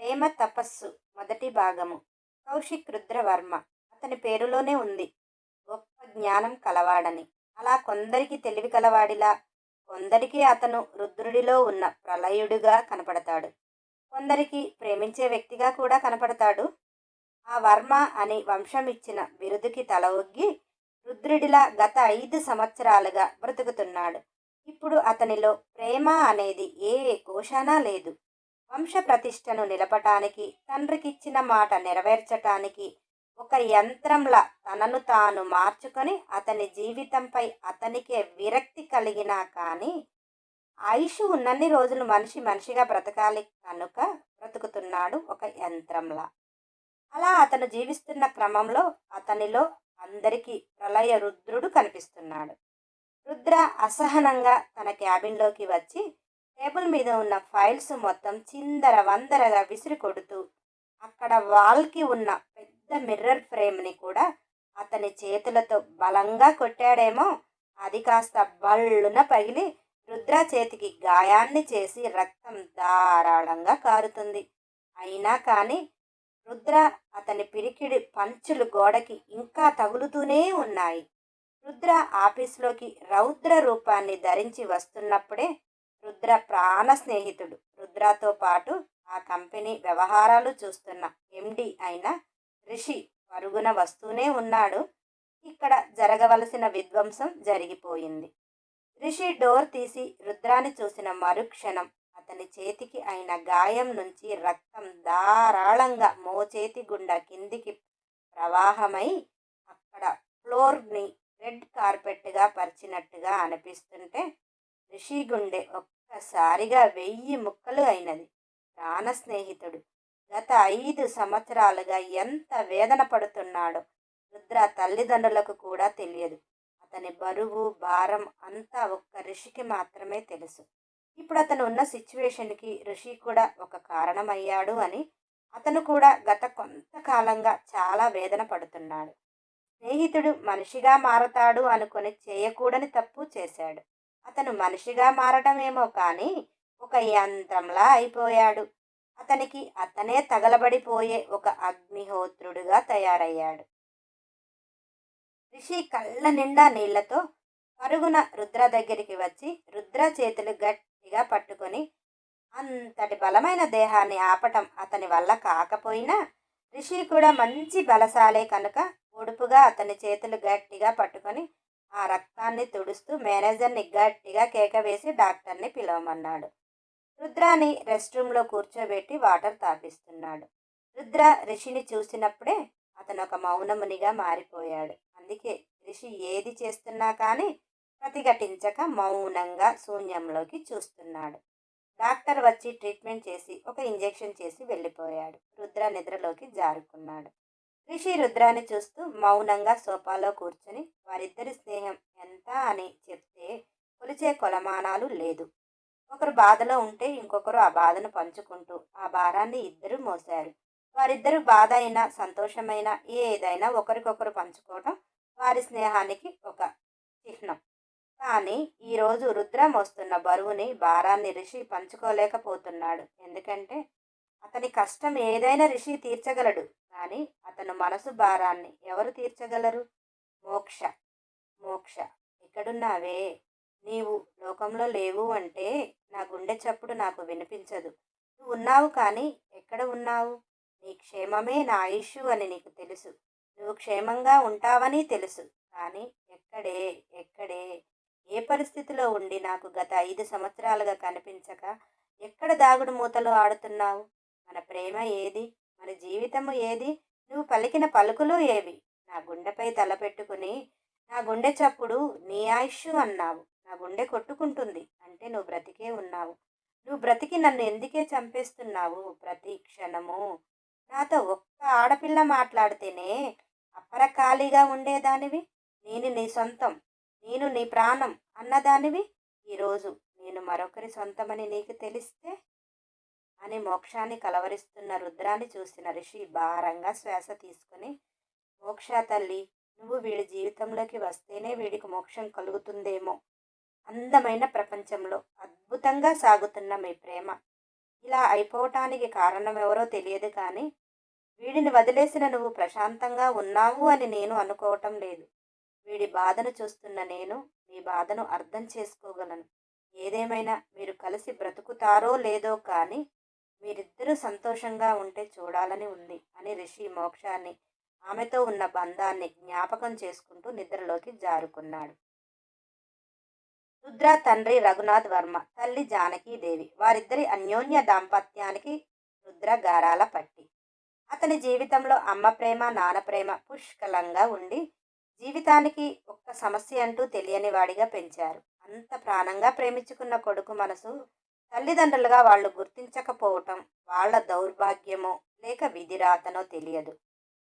ప్రేమ తపస్సు మొదటి భాగము. కౌశిక్ రుద్రవర్మ అతని పేరులోనే ఉంది. గొప్ప జ్ఞానం కలవాడని. అలా కొందరికి తెలివి కలవాడిలా కొందరికి అతను రుద్రుడిలో ఉన్న ప్రళయుడుగా కనపడతాడు. కొందరికి ప్రేమించే వ్యక్తిగా కూడా కనపడతాడు. ఆ వర్మ అని వంశం ఇచ్చిన బిరుదుకి తల ఒగ్గి రుద్రుడిలా గత ఐదు సంవత్సరాలుగా బ్రతుకుతున్నాడు. ఇప్పుడు అతనిలో ప్రేమ అనేది ఏ కోశానా లేదు. వంశ ప్రతిష్టను నిలపటానికి తండ్రికిచ్చిన మాట నెరవేర్చటానికి ఒక యంత్రంలా తనను తాను మార్చుకొని అతని జీవితంపై అతనికే విరక్తి కలిగినా కానీ ఆయుష్ ఉన్నన్ని రోజులు మనిషి మనిషిగా బ్రతకాలి కనుక బ్రతుకుతున్నాడు ఒక యంత్రంలా. అలా అతను జీవిస్తున్న క్రమంలో అతనిలో అందరికీ ప్రళయ రుద్రుడు కనిపిస్తున్నాడు. రుద్ర అసహనంగా తన క్యాబిన్లోకి వచ్చి టేబుల్ మీద ఉన్న ఫైల్స్ మొత్తం చిందర వందరగా విసిరి కొడుతూ అక్కడ వాల్కి ఉన్న పెద్ద మిర్రర్ ఫ్రేమ్ని కూడా అతని చేతులతో బలంగా కొట్టాడేమో. అది కాస్త బళ్ళున పగిలి రుద్ర చేతికి గాయాన్ని చేసి రక్తం ధారాళంగా కారుతుంది. అయినా కానీ రుద్ర అతని పిరికిడి పంచులు గోడకి ఇంకా తగులుతూనే ఉన్నాయి. రుద్ర ఆఫీస్లోకి రౌద్ర రూపాన్ని ధరించి వస్తున్నప్పుడే రుద్ర ప్రాణ స్నేహితుడు. రుద్రతో పాటు ఆ కంపెనీ వ్యవహారాలు చూస్తున్న ఎండి అయిన రిషి పరుగున వస్తూనే ఉన్నాడు. ఇక్కడ జరగవలసిన విధ్వంసం జరిగిపోయింది. రిషి డోర్ తీసి రుద్రాన్ని చూసిన మరుక్షణం అతని చేతికి అయిన గాయం నుంచి రక్తం ధారాళంగా మోచేతి గుండా కిందికి ప్రవాహమై అక్కడ ఫ్లోర్ని రెడ్ కార్పెట్గా పరిచినట్టుగా అనిపిస్తుంటే రిషి గుండె ఒక్కసారిగా వెయ్యి ముక్కలు అయినది. ప్రాణ స్నేహితుడు గత ఐదు సంవత్సరాలుగా ఎంత వేదన పడుతున్నాడో రుద్ర తల్లిదండ్రులకు కూడా తెలియదు. అతని బరువు భారం అంతా ఒక్క ఋషికి మాత్రమే తెలుసు. ఇప్పుడు అతను ఉన్న సిచ్యువేషన్కి ఋషి కూడా ఒక కారణమయ్యాడు అని అతను కూడా గత కొంతకాలంగా చాలా వేదన పడుతున్నాడు. స్నేహితుడు మనిషిగా మారతాడు అనుకొని చేయకూడని తప్పు చేశాడు. అతను మనిషిగా మారటమేమో కానీ ఒక యంత్రంలా అయిపోయాడు. అతనికి అతనే తగలబడిపోయే ఒక అగ్నిహోత్రుడుగా తయారయ్యాడు. రిషి కళ్ళ నిండా నీళ్ళతో పరుగున రుద్ర దగ్గరికి వచ్చి రుద్ర చేతులు గట్టిగా పట్టుకొని అంతటి బలమైన దేహాన్ని ఆపటం అతని వల్ల కాకపోయినా రిషి కూడా మంచి బలశాలే కనుక ఒడుపుగా అతని చేతులు గట్టిగా పట్టుకొని ఆ రక్తాన్ని తుడుస్తూ మేనేజర్ని గట్టిగా కేక వేసి డాక్టర్ని పిలవమన్నాడు. రుద్రాని రెస్ట్ రూమ్లో కూర్చోబెట్టి వాటర్ తాపిస్తున్నాడు. రుద్ర రిషిని చూసినప్పుడే అతను ఒక మౌనమునిగా మారిపోయాడు. అందుకే రిషి ఏది చేస్తున్నా కానీ ప్రతిఘటించక మౌనంగా శూన్యంలోకి చూస్తున్నాడు. డాక్టర్ వచ్చి ట్రీట్మెంట్ చేసి ఒక ఇంజెక్షన్ చేసి వెళ్ళిపోయాడు. రుద్ర నిద్రలోకి జారుకున్నాడు. రిషి రుద్రాన్ని చూస్తూ మౌనంగా సోఫాలో కూర్చొని వారిద్దరి స్నేహం ఎంత? అని చెప్తే కొలిచే కొలమానాలు లేదు. ఒకరు బాధలో ఉంటే ఇంకొకరు ఆ బాధను పంచుకుంటూ ఆ భారాన్ని ఇద్దరు మోశారు. వారిద్దరు బాధ అయినా సంతోషమైనా ఏదైనా ఒకరికొకరు పంచుకోవటం వారి స్నేహానికి ఒక చిహ్నం. కానీ ఈరోజు రుద్ర మోస్తున్న బరువుని భారాన్ని రిషి పంచుకోలేకపోతున్నాడు. ఎందుకంటే అతని కష్టం ఏదైనా రిషి తీర్చగలడు కానీ అతను మనసు భారాన్ని ఎవరు తీర్చగలరు? మోక్ష మోక్ష. ఎక్కడున్నావే? నీవు లోకంలో లేవు అంటే నా గుండె చప్పుడు నాకు వినిపించదు. నువ్వు ఉన్నావు కానీ ఎక్కడ ఉన్నావు? నీ క్షేమమే నా ఆయుష్ అని నీకు తెలుసు. నువ్వు క్షేమంగా ఉంటావని తెలుసు కానీ ఎక్కడే ఎక్కడే? ఏ పరిస్థితిలో ఉండి నాకు గత ఐదు సంవత్సరాలుగా కనిపించక ఎక్కడ దాగుడు మూతలు ఆడుతున్నావు? మన ప్రేమ ఏది? మన జీవితము ఏది? నువ్వు పలికిన పలుకులు ఏవి? నా గుండెపై తలపెట్టుకుని నా గుండె చప్పుడు నీ ఆయుష్ అన్నావు. నా గుండె కొట్టుకుంటుంది. అంటే నువ్వు బ్రతికే ఉన్నావు. నువ్వు బ్రతికి నన్ను ఎందుకే చంపేస్తున్నావు? ప్రతి క్షణము నాతో ఒక్క ఆడపిల్ల మాట్లాడితేనే అప్పర ఖాళీగా ఉండేదానివి? నేను నీ సొంతం. నేను నీ ప్రాణం అన్నదానివి? ఈరోజు నేను మరొకరి సొంతమని నీకు తెలిస్తే అని మోక్షాన్ని కలవరిస్తున్న రుద్రాన్ని చూసిన ఋషి భారంగా శ్వాస తీసుకుని మోక్ష తల్లి నువ్వు వీడి జీవితంలోకి వస్తేనే వీడికి మోక్షం కలుగుతుందేమో. అందమైన ప్రపంచంలో అద్భుతంగా సాగుతున్న మీ ప్రేమ. ఇలా అయిపోవటానికి కారణం ఎవరో తెలియదు కానీ వీడిని వదిలేసిన నువ్వు ప్రశాంతంగా ఉన్నావు అని నేను అనుకోవటం లేదు. వీడి బాధను చూస్తున్న నేను మీ బాధను అర్థం చేసుకోగలను. ఏదేమైనా మీరు కలిసి బ్రతుకుతారో లేదో కానీ మీరిద్దరూ సంతోషంగా ఉంటే చూడాలని ఉంది అని రిషి మోక్షాన్ని ఆమెతో ఉన్న బంధాన్ని జ్ఞాపకం చేసుకుంటూ నిద్రలోకి జారుకున్నాడు. రుద్ర తండ్రి రఘునాథ్ వర్మ తల్లి జానకీదేవి వారిద్దరి అన్యోన్య దాంపత్యానికి రుద్ర గారాల పట్టి. అతని జీవితంలో అమ్మ ప్రేమ నాన్న ప్రేమ పుష్కలంగా ఉండి జీవితానికి ఒక్క సమస్య అంటూ తెలియని వాడిగా పెంచారు. అంత ప్రాణంగా ప్రేమించుకున్న కొడుకు మనసు తల్లిదండ్రులుగా వాళ్ళు గుర్తించకపోవటం వాళ్ళ దౌర్భాగ్యమో లేక విధిరాతనో తెలియదు.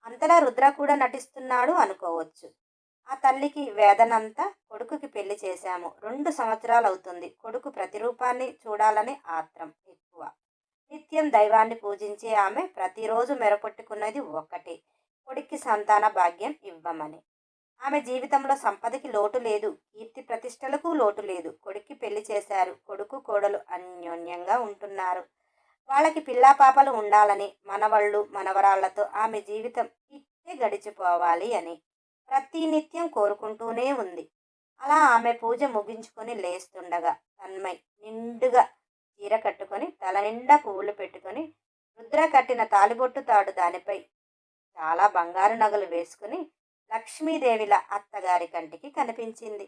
అంతలా రుద్ర కూడా నటిస్తున్నాడు అనుకోవచ్చు. ఆ తల్లికి వేదనంతా కొడుకుకి పెళ్ళి చేశాము. రెండు సంవత్సరాలు అవుతుంది కొడుకు ప్రతిరూపాన్ని చూడాలని ఆత్రం ఎక్కువ. నిత్యం దైవాన్ని పూజించే ఆమె ప్రతిరోజు మెరపొట్టుకున్నది ఒక్కటే కొడుక్కి సంతాన భాగ్యం ఇవ్వమని. ఆమె జీవితంలో సంపదకి లోటు లేదు కీర్తి ప్రతిష్టలకు లోటు లేదు. కొడుక్కి పెళ్ళి చేశారు. కొడుకు కోడలు అన్యోన్యంగా ఉంటున్నారు. వాళ్ళకి పిల్లా పాపలు ఉండాలని మనవళ్ళు మనవరాళ్ళతో ఆమె జీవితం ఇట్టే గడిచిపోవాలి అని ప్రతినిత్యం కోరుకుంటూనే ఉంది. అలా ఆమె పూజ ముగించుకొని లేస్తుండగా తన్మయ్ నిండుగా చీర కట్టుకొని తల నిండా పువ్వులు పెట్టుకొని రుద్ర కట్టిన తాలిబొట్టు తాడు దానిపై చాలా బంగారు నగలు వేసుకుని లక్ష్మీదేవిల అత్తగారి కంటికి కనిపించింది.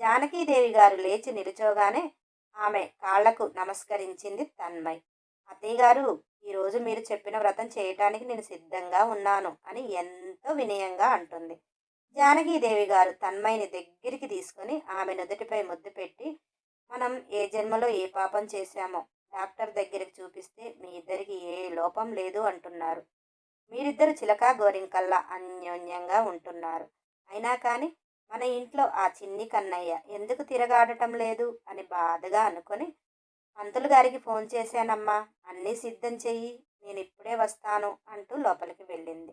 జానకీదేవి గారు లేచి నిలుచోగానే ఆమె కాళ్ళకు నమస్కరించింది తన్మయ్. అత్తయ్య గారు ఈరోజు మీరు చెప్పిన వ్రతం చేయటానికి నేను సిద్ధంగా ఉన్నాను అని ఎంతో వినయంగా అంటుంది. జానకీదేవి గారు తన్మయ్ని దగ్గరికి తీసుకొని ఆమె నుదుటిపై ముద్దు పెట్టి మనం ఏ జన్మలో ఏ పాపం చేశామో డాక్టర్ దగ్గరికి చూపిస్తే మీ ఇద్దరికి ఏ లోపం లేదు అంటున్నారు. మీరిద్దరు చిలక గోరింకల్లా అన్యోన్యంగా ఉంటున్నారు. అయినా కానీ మన ఇంట్లో ఆ చిన్ని కన్నయ్య ఎందుకు తిరగాడటం లేదు అని బాధగా అనుకొని పంతులు గారికి ఫోన్ చేశానమ్మా అన్నీ సిద్ధం చెయ్యి నేను ఇప్పుడే వస్తాను అంటూ లోపలికి వెళ్ళింది.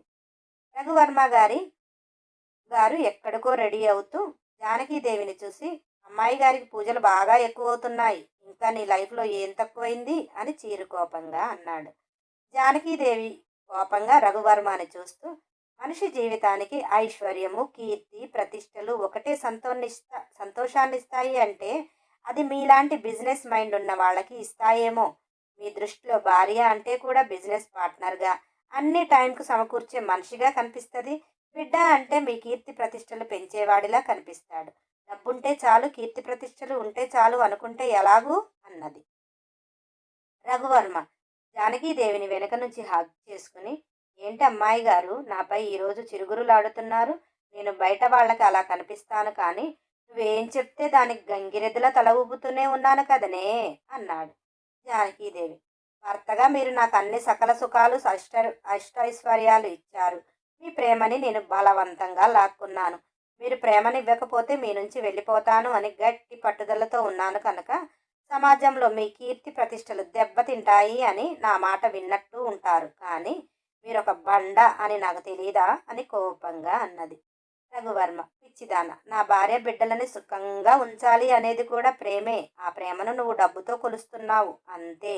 రఘువర్మ గారి గారు ఎక్కడికో రెడీ అవుతూ జానకీదేవిని చూసి అమ్మాయి గారికి పూజలు బాగా ఎక్కువ అవుతున్నాయి ఇంకా నీ లైఫ్లో ఏం తక్కువైంది? అని చీరుకోపంగా అన్నాడు. జానకీదేవి కోపంగా రఘువర్మని చూస్తూ మనిషి జీవితానికి ఐశ్వర్యము కీర్తి ప్రతిష్టలు ఒకటే సంతోషిస్తా సంతోషాన్ని ఇస్తాయి అంటే అది మీలాంటి బిజినెస్ మైండ్ ఉన్న వాళ్ళకి ఇస్తాయేమో. మీ దృష్టిలో భార్య అంటే కూడా బిజినెస్ పార్ట్నర్గా. అన్ని టైంకు సమకూర్చే మనిషిగా కనిపిస్తుంది. బిడ్డ అంటే మీ కీర్తి ప్రతిష్టలు పెంచేవాడిలా కనిపిస్తాడు. డబ్బుంటే చాలు కీర్తి ప్రతిష్టలు ఉంటే చాలు అనుకుంటే ఎలాగూ అన్నది. రఘువర్మ జానకీదేవిని వెనక నుంచి హాక్ చేసుకుని ఏంటి అమ్మాయి గారు నాపై ఈరోజు చిరుగురులాడుతున్నారు. నేను బయట వాళ్ళకి అలా కనిపిస్తాను కానీ నువ్వేం చెప్తే దానికి గంగిరెద్దుల తల ఊపుతూనే ఉన్నాను కదనే అన్నాడు జానకీదేవి. భర్తగా మీరు నాకు అన్ని సకల సుఖాలు అష్ట అష్టైశ్వర్యాలు ఇచ్చారు. మీ ప్రేమని నేను బలవంతంగా లాక్కున్నాను. మీరు ప్రేమని ఇవ్వకపోతే మీ నుంచి వెళ్ళిపోతాను అని గట్టి పట్టుదలతో ఉన్నాను కనుక సమాజంలో మీ కీర్తి ప్రతిష్టలు దెబ్బతింటాయి అని నా మాట విన్నట్టు ఉంటారు. కానీ మీరు ఒక బండ అని నాకు తెలియదా అని కోపంగా అన్నది. రఘువర్మ పిచ్చిదాన నా భార్య బిడ్డలని సుఖంగా ఉంచాలి అనేది కూడా ప్రేమే. ఆ ప్రేమను నువ్వు డబ్బుతో కొలుస్తున్నావు. అంతే.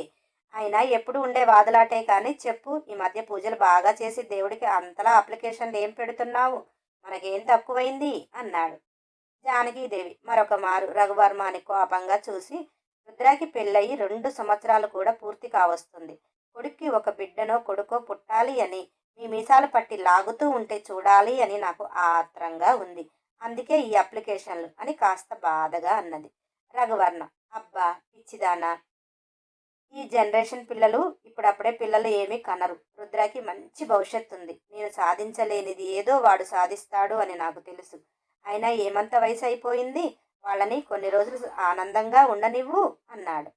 అయినా ఎప్పుడు ఉండే వాదులాటే కానీ చెప్పు ఈ మధ్య పూజలు బాగా చేసి దేవుడికి అంతలా అప్లికేషన్లు ఏం పెడుతున్నావు? మనకేం తక్కువైంది? అన్నాడు జానకీదేవి. మరొక మారు రఘువర్మాని కోపంగా చూసి రుద్రాకి పెళ్ళయి రెండు సంవత్సరాలు కూడా పూర్తి కావస్తుంది. కొడుక్కి ఒక బిడ్డనో కొడుకో పుట్టాలి అని మీ మీసాలు పట్టి లాగుతూ ఉంటే చూడాలి అని నాకు ఆత్రంగా ఉంది. అందుకే ఈ అప్లికేషన్లు అని కాస్త బాధగా అన్నది. రఘువర్ణ అబ్బా పిచ్చిదానా! ఈ జనరేషన్ పిల్లలు ఇప్పుడప్పుడే పిల్లలు ఏమీ కనరు. రుద్రాకి మంచి భవిష్యత్తు ఉంది నేను సాధించలేనిది ఏదో వాడు సాధిస్తాడు అని నాకు తెలుసు. అయినా ఏమంత వయసు అయిపోయింది? వాళ్ళని కొన్ని రోజులు ఆనందంగా ఉండనివ్వు అన్నాడు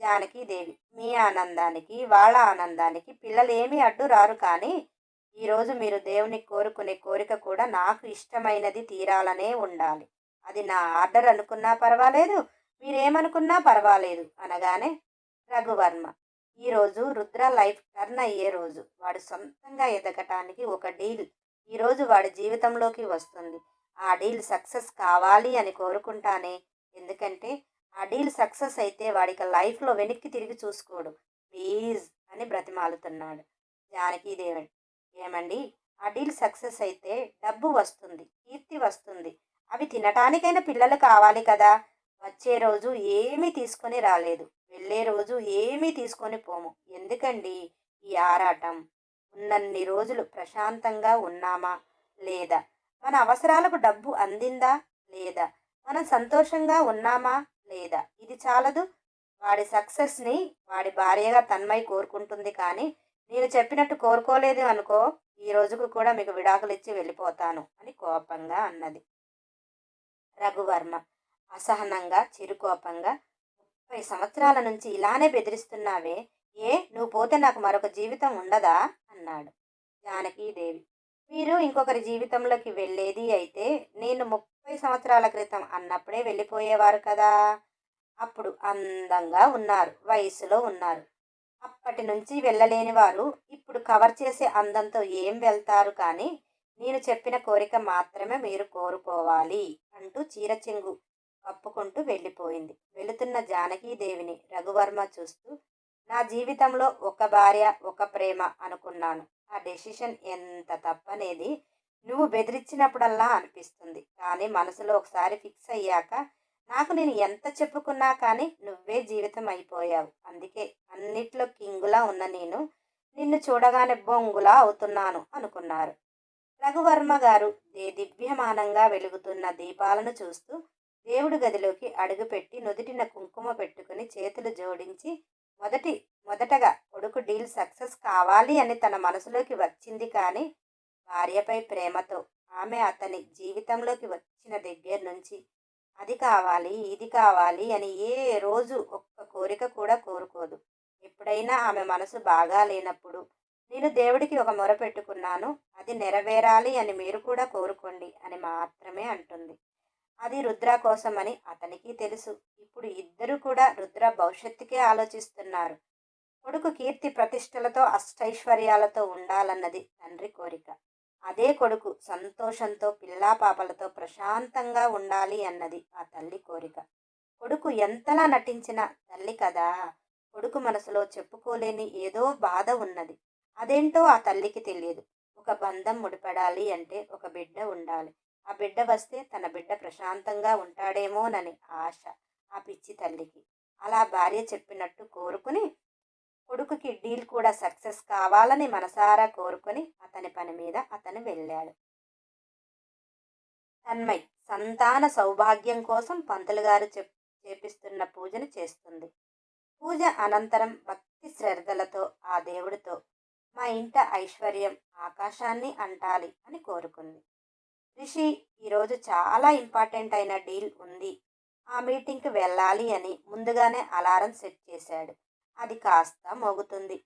జానకీదేవి. మీ ఆనందానికి వాళ్ళ ఆనందానికి పిల్లలేమీ అడ్డు రారు కానీ ఈరోజు మీరు దేవుని కోరుకునే కోరిక కూడా నాకు ఇష్టమైనది తీరాలనే ఉండాలి. అది నా ఆర్డర్ అనుకున్నా పర్వాలేదు మీరేమనుకున్నా పర్వాలేదు అనగానే రఘువర్మ ఈరోజు రుద్ర లైఫ్ టర్న్ అయ్యే రోజు. వాడు సొంతంగా ఎదగటానికి ఒక డీల్. ఈరోజు వాడి జీవితంలోకి వస్తుంది. ఆ డీల్ సక్సెస్ కావాలి అని కోరుకుంటానే. ఎందుకంటే ఆ డీల్ సక్సెస్ అయితే వాడికి లైఫ్లో వెనక్కి తిరిగి చూసుకోడు. ప్లీజ్ అని బ్రతిమాలుతున్నాడు జానకీదేవన్ ఏమండి? ఆ డీల్ సక్సెస్ అయితే డబ్బు వస్తుంది కీర్తి వస్తుంది. అవి తినటానికైనా పిల్లలు కావాలి కదా. వచ్చే రోజు ఏమీ తీసుకొని రాలేదు. వెళ్ళే రోజు ఏమీ తీసుకొని పోము. ఎందుకండి ఈ ఆరాటం? ఉన్నన్ని రోజులు ప్రశాంతంగా ఉన్నామా? లేదా? మన అవసరాలకు డబ్బు అందిందా లేదా? మనం సంతోషంగా ఉన్నామా లేదా? ఇది చాలదు. వాడి సక్సెస్ని వాడి భార్యగా తన్మయి కోరుకుంటుంది కానీ నేను చెప్పినట్టు కోరుకోలేదు అనుకో ఈ రోజుకు కూడా మీకు విడాకులు ఇచ్చి వెళ్ళిపోతాను అని కోపంగా అన్నది. రఘువర్మ అసహనంగా చిరుకోపంగా ముప్పై సంవత్సరాల నుంచి ఇలానే బెదిరిస్తున్నావే ఏ? నువ్వు పోతే నాకు మరొక జీవితం ఉండదా? అన్నాడు జానకీదేవి. మీరు ఇంకొకరి జీవితంలోకి వెళ్ళేది అయితే నేను ముప్పై సంవత్సరాల క్రితం అన్నప్పుడే వెళ్ళిపోయేవారు కదా. అప్పుడు అందంగా ఉన్నారు వయసులో ఉన్నారు. అప్పటి నుంచి వెళ్ళలేని వారు ఇప్పుడు కవర్ చేసే అందంతో ఏం వెళ్తారు కానీ నేను చెప్పిన కోరిక మాత్రమే మీరు కోరుకోవాలి అంటూ చీర చెంగు కప్పుకుంటూ వెళ్ళిపోయింది. వెళుతున్న జానకీదేవిని రఘువర్మ చూస్తూ నా జీవితంలో ఒక భార్య ఒక ప్రేమ అనుకున్నాను. ఆ డెసిషన్ ఎంత తప్పనేది నువ్వు బెదిరించినప్పుడల్లా అనిపిస్తుంది. కానీ మనసులో ఒకసారి ఫిక్స్ అయ్యాక నాకు నేను ఎంత చెప్పుకున్నా కానీ నువ్వే జీవితం అయిపోయావు. అందుకే అన్నిట్లో కింగులా ఉన్న నేను నిన్ను చూడగానే బొంగులా అవుతున్నాను అనుకున్నారు. రఘువర్మ గారు దే దివ్యమానంగా వెలుగుతున్న దీపాలను చూస్తూ దేవుడి గదిలోకి అడుగుపెట్టి నుదుటిన కుంకుమ పెట్టుకుని చేతులు జోడించి మొదటి మొదటగా కొడుకు డీల్ సక్సెస్ కావాలి అని తన మనసులోకి వచ్చింది కానీ భార్యపై ప్రేమతో ఆమె అతని జీవితంలోకి వచ్చిన దగ్గర నుంచి అది కావాలి ఇది కావాలి అని ఏ రోజు ఒక్క కోరిక కూడా కోరుకోదు. ఎప్పుడైనా ఆమె మనసు బాగా లేనప్పుడు నేను దేవుడికి ఒక మొర పెట్టుకున్నాను అది నెరవేరాలి అని మీరు కూడా కోరుకోండి అని మాత్రమే అంటుంది. అది రుద్ర కోసమని అతనికి తెలుసు. ఇప్పుడు ఇద్దరు కూడా రుద్ర భవిష్యత్తుకే ఆలోచిస్తున్నారు. కొడుకు కీర్తి ప్రతిష్టలతో అష్టైశ్వర్యాలతో ఉండాలన్నది తండ్రి కోరిక. అదే కొడుకు సంతోషంతో పిల్లా పాపలతో ప్రశాంతంగా ఉండాలి అన్నది ఆ తల్లి కోరిక. కొడుకు ఎంతలా నటించిన తల్లి కదా కొడుకు మనసులో చెప్పుకోలేని ఏదో బాధ ఉన్నది. అదేంటో ఆ తల్లికి తెలియదు. ఒక బంధం ముడిపడాలి అంటే ఒక బిడ్డ ఉండాలి. ఆ బిడ్డ వస్తే తన బిడ్డ ప్రశాంతంగా ఉంటాడేమోనని ఆశ ఆ పిచ్చి తల్లికి. అలా భార్య చెప్పినట్టు కోరుకుని కొడుకుకి డీల్ కూడా సక్సెస్ కావాలని మనసారా కోరుకొని అతని పని మీద అతను వెళ్ళాడు. తన్మయ్ సంతాన సౌభాగ్యం కోసం పంతులు గారు చెప్ చేపిస్తున్న పూజను చేస్తుంది. పూజ అనంతరం భక్తి శ్రద్ధలతో ఆ దేవుడితో మా ఇంట ఐశ్వర్యం ఆకాశాన్ని అంటాలి అని కోరుకుంది. రిషి ఈరోజు చాలా ఇంపార్టెంట్ అయిన డీల్ ఉంది. ఆ మీటింగ్కి వెళ్ళాలి అని ముందుగానే అలారం సెట్ చేశాడు. అది కాస్త మోగుతుంది.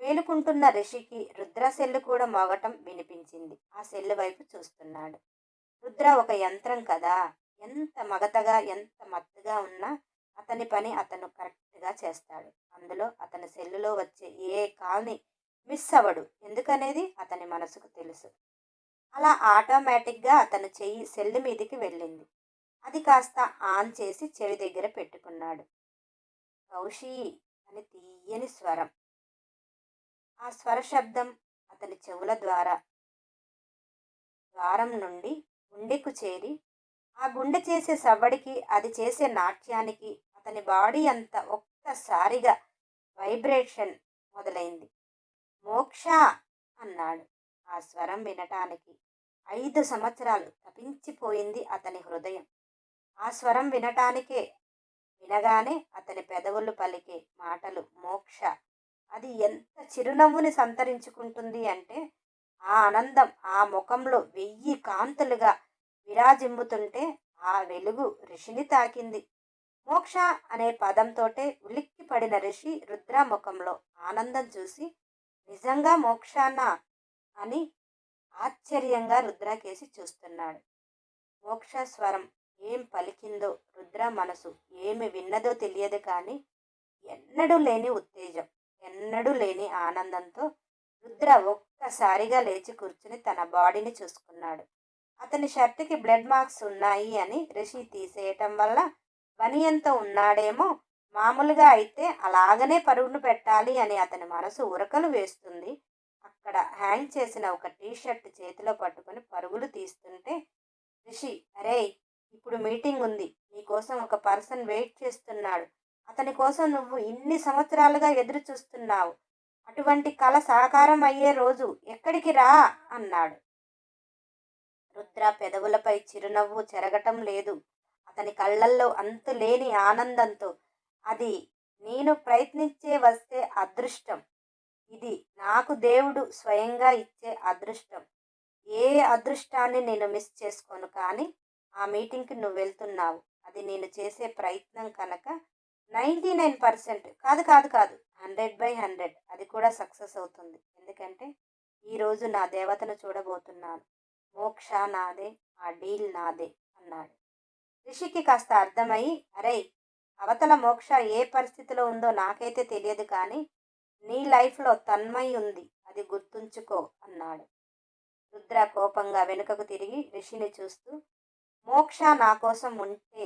మేలుకుంటున్న రిషికి రుద్ర సెల్లు కూడా మోగటం వినిపించింది. ఆ సెల్లు వైపు చూస్తున్నాడు. రుద్ర ఒక యంత్రం కదా! ఎంత మగతగా ఎంత మత్తుగా ఉన్నా అతని పని అతను కరెక్ట్గా చేస్తాడు. అందులో అతని సెల్లులో వచ్చే ఏ కాల్ని మిస్ అవ్వడు. ఎందుకనేది అతని మనసుకు తెలుసు. అలా ఆటోమేటిక్గా అతను చెయ్యి సెల్లు మీదకి వెళ్ళింది. అది కాస్త ఆన్ చేసి చెవి దగ్గర పెట్టుకున్నాడు. కౌషి అని తీయని స్వరం. ఆ స్వర శబ్దం అతని చెవుల ద్వారా ద్వారం నుండి గుండెకు చేరి ఆ గుండె చేసే సవ్వడికి అది చేసే నాట్యానికి అతని బాడీ అంతా ఒక్కసారిగా వైబ్రేషన్ మొదలైంది. మోక్ష అన్నాడు. ఆ స్వరం వినటానికి ఐదు సంవత్సరాలు తపించిపోయింది అతని హృదయం. ఆ స్వరం వినటానికే వినగానే అతని పెదవులు పలికే మాటలు మోక్ష అది ఎంత చిరునవ్వుని సంతరించుకుంటుంది అంటే ఆ ఆనందం ఆ ముఖంలో వెయ్యి కాంతులుగా విరాజిమ్ముతుంటే ఆ వెలుగు ఋషిని తాకింది. మోక్ష అనే పదంతోటే ఉలిక్కి పడిన ఋషి రుద్రాముఖంలో ఆనందం చూసి నిజంగా మోక్షానా? అని ఆశ్చర్యంగా రుద్రకేసి చూస్తున్నాడు. మోక్ష స్వరం ఏం పలికిందో రుద్ర మనసు ఏమి విన్నదో తెలియదు కానీ ఎన్నడూ లేని ఉత్తేజం ఎన్నడూ లేని ఆనందంతో రుద్ర ఒక్కసారిగా లేచి కూర్చుని తన బాడీని చూసుకున్నాడు. అతని షర్ట్కి బ్లడ్ మార్క్స్ ఉన్నాయి అని రిషి తీసేయటం వల్ల బనియంతో ఉన్నాడేమో మామూలుగా అయితే అలాగనే పరుగులు పెట్టాలి అని అతని మనసు ఉరకలు వేస్తుంది. ఇక్కడ హ్యాంగ్ చేసిన ఒక టీషర్ట్ చేతిలో పట్టుకొని పరుగులు తీస్తుంటే రిషి అరే ఇప్పుడు మీటింగ్ ఉంది. నీకోసం ఒక పర్సన్ వెయిట్ చేస్తున్నాడు. అతని కోసం నువ్వు ఇన్ని సంవత్సరాలుగా ఎదురు చూస్తున్నావు. అటువంటి కళ సాకారం అయ్యే రోజు ఎక్కడికి రా అన్నాడు. రుద్ర పెదవులపై చిరునవ్వు చెరగటం లేదు. అతని కళ్ళల్లో అంతులేని ఆనందంతో అది నేను ప్రయత్నించే వస్తే అదృష్టం. ఇది నాకు దేవుడు స్వయంగా ఇచ్చే అదృష్టం. ఏ అదృష్టాన్ని నేను మిస్ చేసుకోను కానీ ఆ మీటింగ్కి నువ్వు వెళ్తున్నావు. అది నేను చేసే ప్రయత్నం కనుక నైంటీ నైన్ పర్సెంట్ కాదు కాదు కాదు. Hundred by hundred. అది కూడా సక్సెస్ అవుతుంది. ఎందుకంటే ఈరోజు నా దేవతను చూడబోతున్నాను. మోక్ష నాదే ఆ డీల్ నాదే అన్నాడు. రిషికి కాస్త అర్థమై అరే అవతల మోక్ష ఏ పరిస్థితిలో ఉందో నాకైతే తెలియదు కానీ నీ లైఫ్లో తన్మయి ఉంది అది గుర్తుంచుకో అన్నాడు. రుద్ర కోపంగా వెనుకకు తిరిగి రిషిని చూస్తూ మోక్ష నా కోసం ఉంటే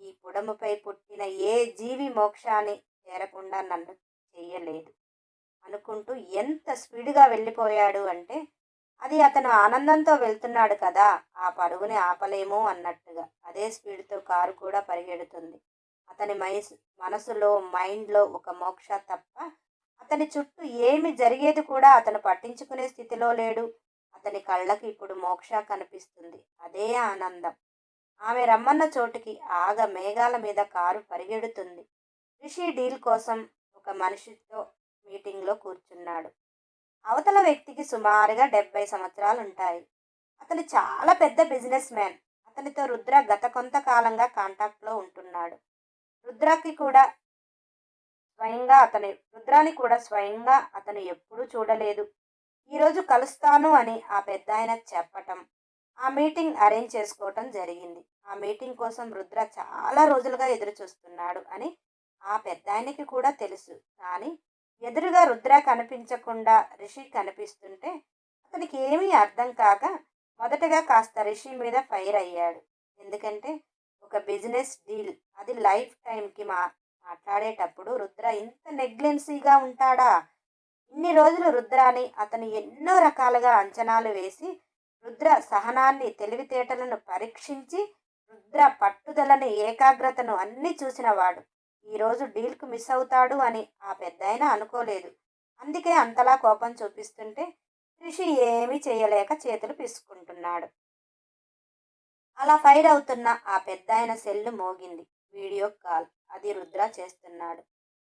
ఈ పుడముపై పుట్టిన ఏ జీవి మోక్షాన్ని చేరకుండా నన్ను చేయలేదు అనుకుంటూ ఎంత స్పీడ్గా వెళ్ళిపోయాడు అంటే అది అతను ఆనందంతో వెళ్తున్నాడు కదా ఆ పరుగుని ఆపలేము అన్నట్టుగా. అదే స్పీడ్తో కారు కూడా పరిగెడుతుంది. అతని మైస్ మనసులో మైండ్లో ఒక మోక్ష తప్ప అతని చుట్టూ ఏమి జరిగేది కూడా అతను పట్టించుకునే స్థితిలో లేడు. అతని కళ్ళకి ఇప్పుడు మోక్ష కనిపిస్తుంది. అదే ఆనందం. ఆమె రమ్మన్న చోటుకి ఆగ మేఘాల మీద కారు పరిగెడుతుంది. రిషి డీల్ కోసం ఒక మనిషితో మీటింగ్లో కూర్చున్నాడు. అవతల వ్యక్తికి సుమారుగా డెబ్బై సంవత్సరాలు ఉంటాయి అతను చాలా పెద్ద బిజినెస్ మ్యాన్. అతనితో రుద్ర గత కొంతకాలంగా కాంటాక్ట్లో ఉంటున్నాడు. రుద్రకి కూడా స్వయంగా అతని రుద్రాని కూడా స్వయంగా అతను ఎప్పుడూ చూడలేదు. ఈరోజు కలుస్తాను అని ఆ పెద్ద ఆయన చెప్పటం ఆ మీటింగ్ అరేంజ్ చేసుకోవటం జరిగింది. ఆ మీటింగ్ కోసం రుద్ర చాలా రోజులుగా ఎదురు చూస్తున్నాడు అని ఆ పెద్ద ఆయనకి కూడా తెలుసు. కానీ ఎదురుగా రుద్ర కనిపించకుండా రిషి కనిపిస్తుంటే అతనికి ఏమీ అర్థం కాక మొదటగా కాస్త రిషి మీద ఫైర్ అయ్యాడు. ఎందుకంటే ఒక బిజినెస్ డీల్ అది లైఫ్ టైంకి మా మాట్లాడేటప్పుడు రుద్ర ఇంత నెగ్లెన్సీగా ఉంటాడా? ఇన్ని రోజులు రుద్రాని అతను ఎన్నో రకాలుగా అంచనాలు వేసి రుద్ర సహనాన్ని తెలివితేటలను పరీక్షించి రుద్ర పట్టుదలని ఏకాగ్రతను అన్నీ చూసినవాడు. ఈరోజు డీల్కు మిస్ అవుతాడు అని ఆ పెద్దాయన అనుకోలేదు. అందుకే అంతలా కోపం చూపిస్తుంటే రిషి ఏమీ చేయలేక చేతులు పిసుకుంటున్నాడు. అలా ఫైర్ అవుతున్న ఆ పెద్దాయన సెల్లు మోగింది. Video call. అది రుద్ర చేస్తున్నాడు.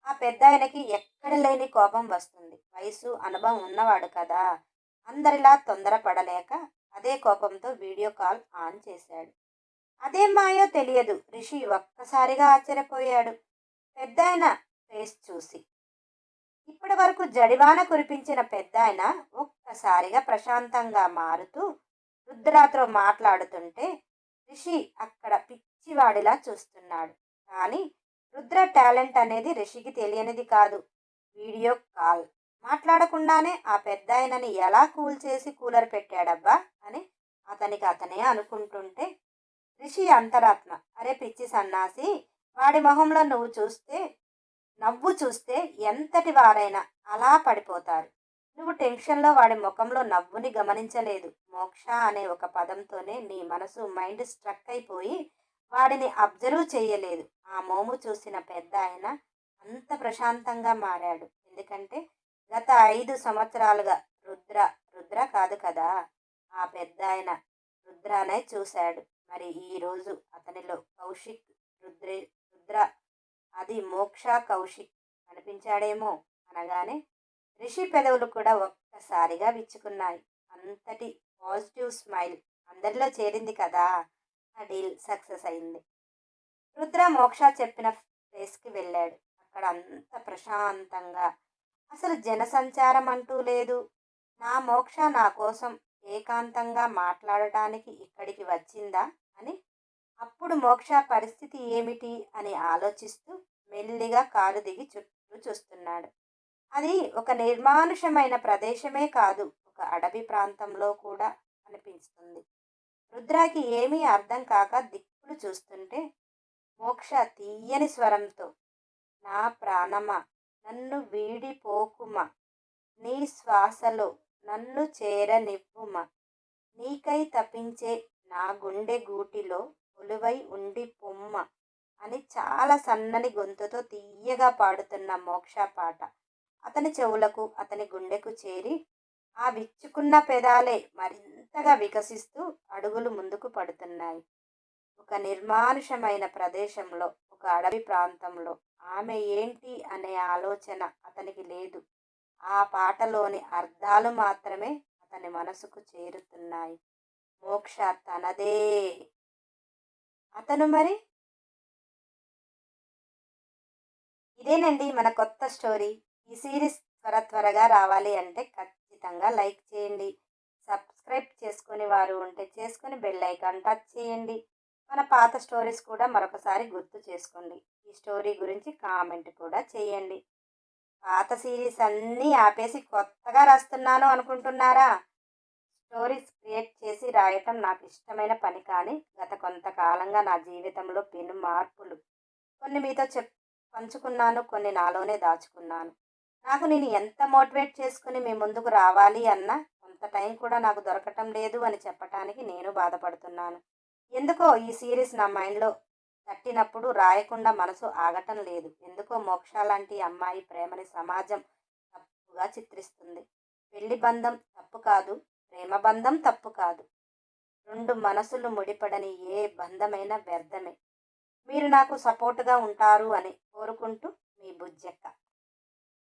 ఆ పెద్దాయనకి ఎక్కడ లేని కోపం వస్తుంది. వయసు అనుభవం ఉన్నవాడు కదా. అందరిలా తొందరపడలేక అదే కోపంతో వీడియో కాల్ ఆన్ చేశాడు. అదేం మాయో తెలియదు. రిషి ఒక్కసారిగా ఆశ్చర్యపోయాడు. పెద్దాయన ఫేస్ చూసి. ఇప్పటి వరకు జడివాన కురిపించిన పెద్దాయన ఒక్కసారిగా ప్రశాంతంగా మారుతూ రుద్రాతో మాట్లాడుతుంటే రిషి అక్కడ పిచ్చివాడిలా చూస్తున్నాడు. కానీ రుద్ర టాలెంట్ అనేది రిషికి తెలియనిది కాదు. Video call. మాట్లాడకుండానే ఆ పెద్ద ఆయనని ఎలా కూల్ చేసి కూలర్ పెట్టాడబ్బా అని అతనికి అతనే అనుకుంటుంటే రిషి అంతరాత్మ. అరే పిచ్చి సన్నాసి వాడి మొహంలో నువ్వు చూస్తే నవ్వు చూస్తే ఎంతటి వారైనా అలా పడిపోతారు. నువ్వు టెన్షన్లో వాడి ముఖంలో నవ్వుని గమనించలేదు. మోక్ష అనే ఒక పదంతోనే నీ మనసు మైండ్ స్ట్రక్ అయిపోయి వాడిని అబ్జర్వ్ చేయలేదు. ఆ మోము చూసిన పెద్ద ఆయన అంత ప్రశాంతంగా మారాడు. ఎందుకంటే గత ఐదు సంవత్సరాలుగా రుద్ర రుద్ర కాదు కదా? ఆ పెద్ద ఆయన రుద్రానే చూశాడు. మరి ఈరోజు అతనిలో కౌశిక్ రుద్రే రుద్ర అది మోక్ష కౌశిక్ కనిపించాడేమో అనగానే రిషి పెదవులు కూడా ఒక్కసారిగా విచ్చుకున్నాయి. అంతటి పాజిటివ్ స్మైల్ అందరిలో చేరింది కదా? ఆ డీల్ సక్సెస్ అయింది. రుద్ర మోక్ష చెప్పిన ప్లేస్కి వెళ్ళాడు. అక్కడ అంత ప్రశాంతంగా అసలు జనసంచారం అంటూ లేదు. నా మోక్ష నా కోసం ఏకాంతంగా మాట్లాడటానికి ఇక్కడికి వచ్చిందా? అని. అప్పుడు మోక్ష పరిస్థితి ఏమిటి? అని ఆలోచిస్తూ మెల్లిగా కాలు దిగి చుట్టూ చూస్తున్నాడు. అది ఒక నిర్మానుషమైన ప్రదేశమే కాదు. ఒక అడవి ప్రాంతంలో కూడా అనిపిస్తుంది రుద్రాకి ఏమీ అర్థం కాక దిక్కులు చూస్తుంటే మోక్ష తీయని స్వరంతో నా ప్రాణమా నన్ను వీడిపోకుమా నీ శ్వాసలో నన్ను చేరనివ్వుమా నీకై తప్పించే నా గుండె గూటిలో ఒలువై ఉండి పొమ్మ అని చాలా సన్నని గొంతుతో తీయగా పాడుతున్న మోక్ష పాట. అతని చెవులకు అతని గుండెకు చేరి ఆ విచ్చుకున్న పెదాలే మరింతగా వికసిస్తూ అడుగులు ముందుకు పడుతున్నాయి. ఒక నిర్మానుషమైన ప్రదేశంలో ఒక అడవి ప్రాంతంలో ఆమె ఏంటి అనే ఆలోచన అతనికి లేదు. ఆ పాటలోని అర్థాలు మాత్రమే అతని మనసుకు చేరుతున్నాయి. మోక్ష తనదే. అతను మరి? ఇదేనండి మన కొత్త స్టోరీ. ఈ సిరీస్ త్వర త్వరగా రావాలి అంటే ఖచ్చితంగా లైక్ చేయండి. సబ్స్క్రైబ్ చేసుకుని వారు ఉంటే చేసుకుని బెల్ ఐకాన్ టచ్ చేయండి. మన పాత స్టోరీస్ కూడా మరొకసారి గుర్తు చేసుకోండి. ఈ స్టోరీ గురించి కామెంట్ కూడా చేయండి. పాత సిరీస్ అన్నీ ఆపేసి కొత్తగా రాస్తున్నాను అనుకుంటున్నారా? స్టోరీస్ క్రియేట్ చేసి రాయటం నాకు ఇష్టమైన పని కానీ గత కొంతకాలంగా నా జీవితంలో పెను మార్పులు కొన్ని మీతో చెప్ పంచుకున్నాను కొన్ని నాలోనే దాచుకున్నాను. నాకు నేను ఎంత మోటివేట్ చేసుకుని మీ ముందుకు రావాలి అన్న కొంత టైం కూడా నాకు దొరకటం లేదు అని చెప్పటానికి నేను బాధపడుతున్నాను. ఎందుకో ఈ సిరీస్ నా మైండ్లో తట్టినప్పుడు రాయకుండా మనసు ఆగటం లేదు. ఎందుకో మోక్ష లాంటి అమ్మాయి ప్రేమని సమాజం తప్పుగా చిత్రిస్తుంది. పెళ్ళి బంధం తప్పు కాదు ప్రేమ బంధం తప్పు కాదు. రెండు మనసులు ముడిపడని ఏ బంధమైన వ్యర్థమే. మీరు నాకు సపోర్టుగా ఉంటారు అని కోరుకుంటూ మీ బుజ్జెక్క.